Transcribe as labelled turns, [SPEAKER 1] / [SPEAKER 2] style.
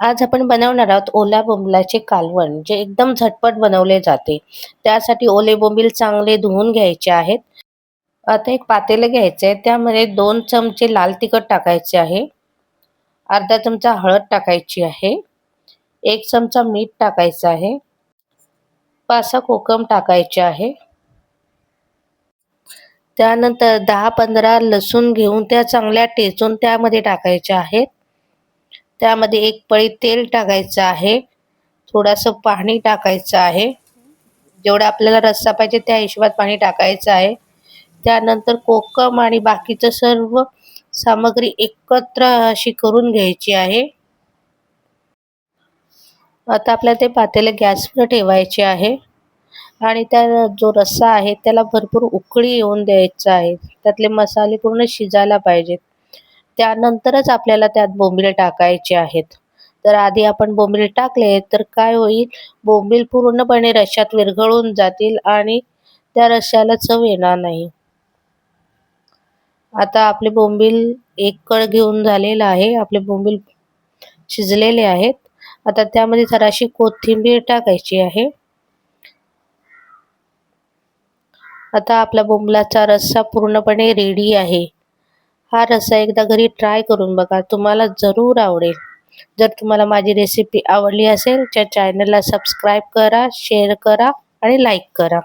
[SPEAKER 1] आज आपण बनवणार आहोत ओल्या बोंबलाचे कालवण जे एकदम झटपट बनवले जाते. त्यासाठी ओले बोंबील चांगले धुवून घ्यायचे आहेत. आता एक पातेलं घ्यायचं आहे. त्यामध्ये दोन चमचे लाल तिखट टाकायचे आहे. अर्धा चमचा हळद टाकायची आहे. एक चमचा मीठ टाकायचं आहे. पाच सहा कोकम टाकायचे आहे. त्यानंतर दहा पंधरा लसूण घेऊन त्या चांगल्या टेचून त्यामध्ये टाकायच्या आहेत. त्यामध्ये एक पळी तेल टाकायचं आहे. थोडंसं पाणी टाकायचं आहे. जेवढा आपल्याला रस्सा पाहिजे त्या हिशोबात पाणी टाकायचं आहे. त्यानंतर कोकम आणि बाकीचं सर्व सामग्री एकत्र अशी करून घ्यायची आहे. आता आपल्याला ते पातेले गॅसवर ठेवायचे आहे. आणि त्या जो रस्सा आहे त्याला भरपूर उकळी येऊन द्यायचा आहे. त्यातले मसाले पूर्ण शिजायला पाहिजेत. त्यानंतरच आपल्याला त्यात बोंबील टाकायचे आहेत. तर आधी आपण बोंबील टाकले तर काय होईल? बोंबील पूर्णपणे रश्यात विरघळून जातील आणि त्या रश्याला चव येणार नाही. आता आपले बोंबील एक कळ घेऊन झालेला आहे. आपले बोंबील शिजलेले आहेत. आता त्यामध्ये जराशी कोथिंबीर टाकायची आहे. आता आपला बोंबलाचा रस्सा पूर्णपणे रेडी आहे. हा रस्सा एकदा घरी ट्राय करून बघा. तुम्हाला जरूर आवडेल. जर तुम्हाला माझी रेसिपी आवडली असेल तर चॅनलला सबस्क्राईब करा शेअर करा आणि लाईक करा.